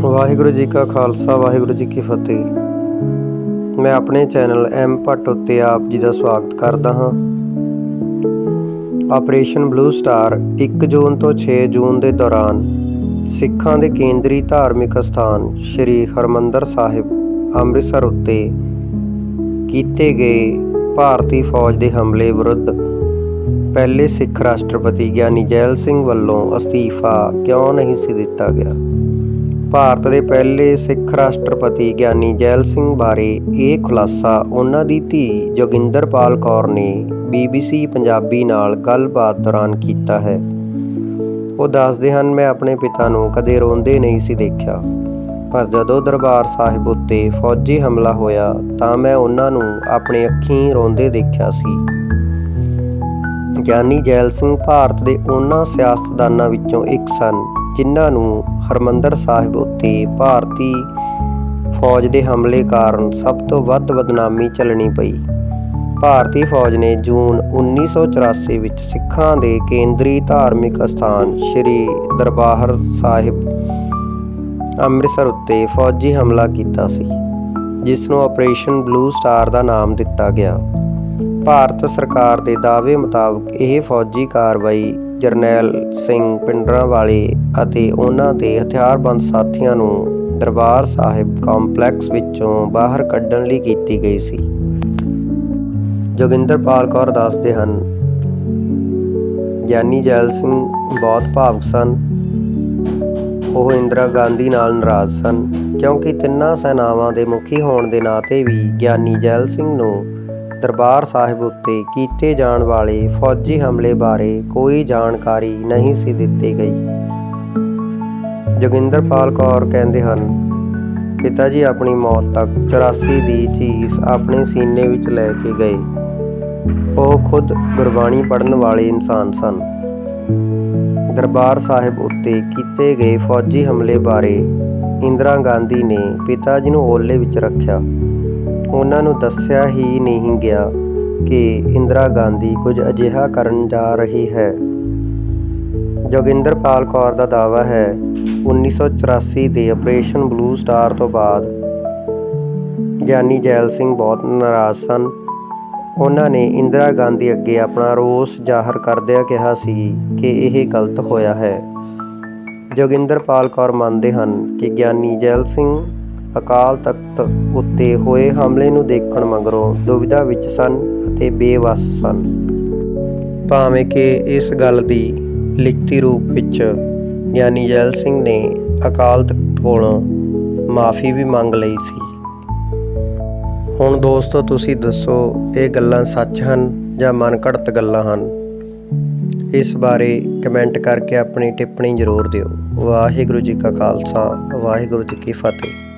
ਵਾਹਿਗੁਰੂ ਜੀ ਕਾ ਖਾਲਸਾ, ਵਾਹਿਗੁਰੂ ਜੀ ਕੀ ਫਤਿਹ। ਮੈਂ ਆਪਣੇ ਚੈਨਲ ਐਮ ਭੱਟ ਉੱਤੇ ਆਪ ਜੀ ਦਾ ਸਵਾਗਤ ਕਰਦਾ ਹਾਂ। ਆਪਰੇਸ਼ਨ ਬਲੂ ਸਟਾਰ 1 ਜੂਨ ਤੋਂ 6 ਜੂਨ ਦੇ ਦੌਰਾਨ ਸਿੱਖਾਂ ਦੇ ਕੇਂਦਰੀ ਧਾਰਮਿਕ ਸਥਾਨ ਸ੍ਰੀ ਹਰਮੰਦਰ ਸਾਹਿਬ ਅੰਮ੍ਰਿਤਸਰ ਉੱਤੇ ਕੀਤੇ ਗਏ ਭਾਰਤੀ ਫੌਜ ਦੇ ਹਮਲੇ ਵਿਰੁੱਧ ਪਹਿਲੇ ਸਿੱਖ ਰਾਸ਼ਟਰਪਤੀ ਗਿਆਨੀ ਜੈਲ ਸਿੰਘ ਵੱਲੋਂ ਅਸਤੀਫਾ ਕਿਉਂ ਨਹੀਂ ਸੀ ਦਿੱਤਾ ਗਿਆ? ਭਾਰਤ ਦੇ ਪਹਿਲੇ ਸਿੱਖ ਰਾਸ਼ਟਰਪਤੀ ਗਿਆਨੀ ਜੈਲ ਸਿੰਘ ਬਾਰੇ ਇਹ ਖੁਲਾਸਾ ਉਹਨਾਂ ਦੀ ਧੀ ਜੋਗਿੰਦਰਪਾਲ ਕੌਰ ਨੇ BBC ਪੰਜਾਬੀ ਨਾਲ ਗੱਲਬਾਤ ਦੌਰਾਨ ਕੀਤਾ ਹੈ। ਉਹ ਦੱਸਦੇ ਹਨ, ਮੈਂ ਆਪਣੇ ਪਿਤਾ ਨੂੰ ਕਦੇ ਰੋਂਦੇ ਨਹੀਂ ਸੀ ਦੇਖਿਆ, ਪਰ ਜਦੋਂ ਦਰਬਾਰ ਸਾਹਿਬ ਉੱਤੇ ਫੌਜੀ ਹਮਲਾ ਹੋਇਆ ਤਾਂ ਮੈਂ ਉਹਨਾਂ ਨੂੰ ਆਪਣੇ ਅੱਖੀਂ ਰੋਂਦੇ ਦੇਖਿਆ ਸੀ। ਗਿਆਨੀ ਜੈਲ ਸਿੰਘ ਭਾਰਤ ਦੇ ਉਹਨਾਂ ਸਿਆਸਤਦਾਨਾਂ ਵਿੱਚੋਂ ਇੱਕ ਸਨ। ਜਿਨ੍ਹਾਂ ਨੂੰ ਹਰਮੰਦਰ ਸਾਹਿਬ ਉੱਤੇ ਭਾਰਤੀ ਫੌਜ ਦੇ ਹਮਲੇ ਕਾਰਨ ਸਭ ਤੋਂ ਵੱਧ ਬਦਨਾਮੀ ਚੱਲਣੀ ਪਈ। ਭਾਰਤੀ ਫੌਜ ਨੇ ਜੂਨ 1984 ਵਿੱਚ ਸਿੱਖਾਂ ਦੇ ਕੇਂਦਰੀ ਧਾਰਮਿਕ ਸਥਾਨ ਸ੍ਰੀ ਦਰਬਾਰ ਸਾਹਿਬ ਅੰਮ੍ਰਿਤਸਰ ਉੱਤੇ ਫੌਜੀ ਹਮਲਾ ਕੀਤਾ ਸੀ, ਜਿਸ ਨੂੰ ਆਪਰੇਸ਼ਨ ਬਲੂ ਸਟਾਰ ਦਾ ਨਾਮ ਦਿੱਤਾ ਗਿਆ। ਭਾਰਤ ਸਰਕਾਰ ਦੇ ਦਾਅਵੇ ਮੁਤਾਬਕ ਇਹ ਫੌਜੀ ਕਾਰਵਾਈ ਜਰਨੈਲ ਸਿੰਘ ਪਿੰਡਰਾਂ ਵਾਲੇ ਅਤੇ ਉਹਨਾਂ ਦੇ ਹਥਿਆਰਬੰਦ ਸਾਥੀਆਂ ਨੂੰ ਦਰਬਾਰ ਸਾਹਿਬ ਕੰਪਲੈਕਸ ਵਿੱਚੋਂ ਬਾਹਰ ਕੱਢਣ ਲਈ ਕੀਤੀ ਗਈ ਸੀ। ਜੋਗਿੰਦਰਪਾਲ ਕੌਰ ਦੱਸਦੇ ਹਨ, ਗਿਆਨੀ ਜੈਲ ਸਿੰਘ ਬਹੁਤ ਭਾਵਕ ਸਨ। ਉਹ ਇੰਦਰਾ ਗਾਂਧੀ ਨਾਲ ਨਾਰਾਜ਼ ਸਨ ਕਿਉਂਕਿ ਤਿੰਨਾਂ ਸੈਨਾਵਾਂ ਦੇ ਮੁਖੀ ਹੋਣ ਦੇ ਨਾਤੇ ਵੀ ਗਿਆਨੀ ਜੈਲ ਸਿੰਘ ਨੂੰ ਦਰਬਾਰ ਸਾਹਿਬ ਉੱਤੇ ਕੀਤੇ ਜਾਣ ਵਾਲੇ ਫੌਜੀ ਹਮਲੇ ਬਾਰੇ ਕੋਈ ਜਾਣਕਾਰੀ ਨਹੀਂ ਸੀ ਦਿੱਤੀ ਗਈ। ਜੋਗਿੰਦਰਪਾਲ ਕੌਰ ਕਹਿੰਦੇ ਹਨ, ਪਿਤਾ ਜੀ, ਆਪਣੀ ਮੌਤ ਤੱਕ 84 ਦੀ ਚੀਜ਼ ਆਪਣੇ ਸੀਨੇ ਵਿੱਚ ਲੈ ਕੇ ਗਏ। ਉਹ ਖੁਦ ਗੁਰਬਾਣੀ ਪੜ੍ਹਨ ਵਾਲੇ ਇਨਸਾਨ ਸਨ। ਦਰਬਾਰ ਸਾਹਿਬ ਉੱਤੇ ਕੀਤੇ ਗਏ ਫੌਜੀ ਹਮਲੇ ਬਾਰੇ ਇੰਦਰਾ ਗਾਂਧੀ ਨੇ ਪਿਤਾ ਜੀ ਨੂੰ ਓਲੇ ਵਿੱਚ ਰੱਖਿਆ। ਉਹਨਾਂ ਨੂੰ ਦੱਸਿਆ ਹੀ ਨਹੀਂ ਗਿਆ ਕਿ ਇੰਦਰਾ ਗਾਂਧੀ ਕੁਝ ਅਜਿਹਾ ਕਰਨ ਜਾ ਰਹੀ ਹੈ। ਜੋਗਿੰਦਰਪਾਲ ਕੌਰ ਦਾ ਦਾਅਵਾ ਹੈ 1984 ਦੇ ਆਪਰੇਸ਼ਨ ਬਲੂ ਸਟਾਰ ਤੋਂ ਬਾਅਦ ਗਿਆਨੀ ਜੈਲ ਸਿੰਘ ਬਹੁਤ ਨਾਰਾਜ਼ ਸਨ। ਉਹਨਾਂ ਨੇ ਇੰਦਰਾ ਗਾਂਧੀ ਅੱਗੇ ਆਪਣਾ ਰੋਸ ਜ਼ਾਹਰ ਕਰਦਿਆਂ ਕਿਹਾ ਸੀ ਕਿ ਇਹ ਗਲਤ ਹੋਇਆ ਹੈ। ਜੋਗਿੰਦਰਪਾਲ ਕੌਰ ਮੰਨਦੇ ਹਨ ਕਿ ਗਿਆਨੀ ਜੈਲ ਸਿੰਘ ਅਕਾਲ ਤਖਤ ਉੱਤੇ ਹੋਏ ਹਮਲੇ ਨੂੰ ਦੇਖਣ ਮਗਰੋਂ ਦੁਵਿਧਾ ਵਿੱਚ ਸਨ ਅਤੇ ਬੇਵਸ ਸਨ। ਭਾਵੇਂ ਕਿ ਇਸ ਗੱਲ ਦੀ ਲਿਖਤੀ ਰੂਪ ਵਿੱਚ ਗਿਆਨੀ ਜੈਲ ਸਿੰਘ ਨੇ ਅਕਾਲ ਤਖਤ ਕੋਲੋਂ ਮਾਫੀ ਵੀ ਮੰਗ ਲਈ ਸੀ। ਹੁਣ ਦੋਸਤੋ, ਤੁਸੀਂ ਦੱਸੋ, ਇਹ ਗੱਲਾਂ ਸੱਚ ਹਨ ਜਾਂ ਮਨਘੜਤ ਗੱਲਾਂ ਹਨ? ਇਸ ਬਾਰੇ ਕਮੈਂਟ ਕਰਕੇ ਆਪਣੀ ਟਿੱਪਣੀ ਜ਼ਰੂਰ ਦਿਓ। ਵਾਹਿਗੁਰੂ ਜੀ ਕਾ ਖਾਲਸਾ, ਵਾਹਿਗੁਰੂ ਜੀ ਕੀ ਫਤਿਹ।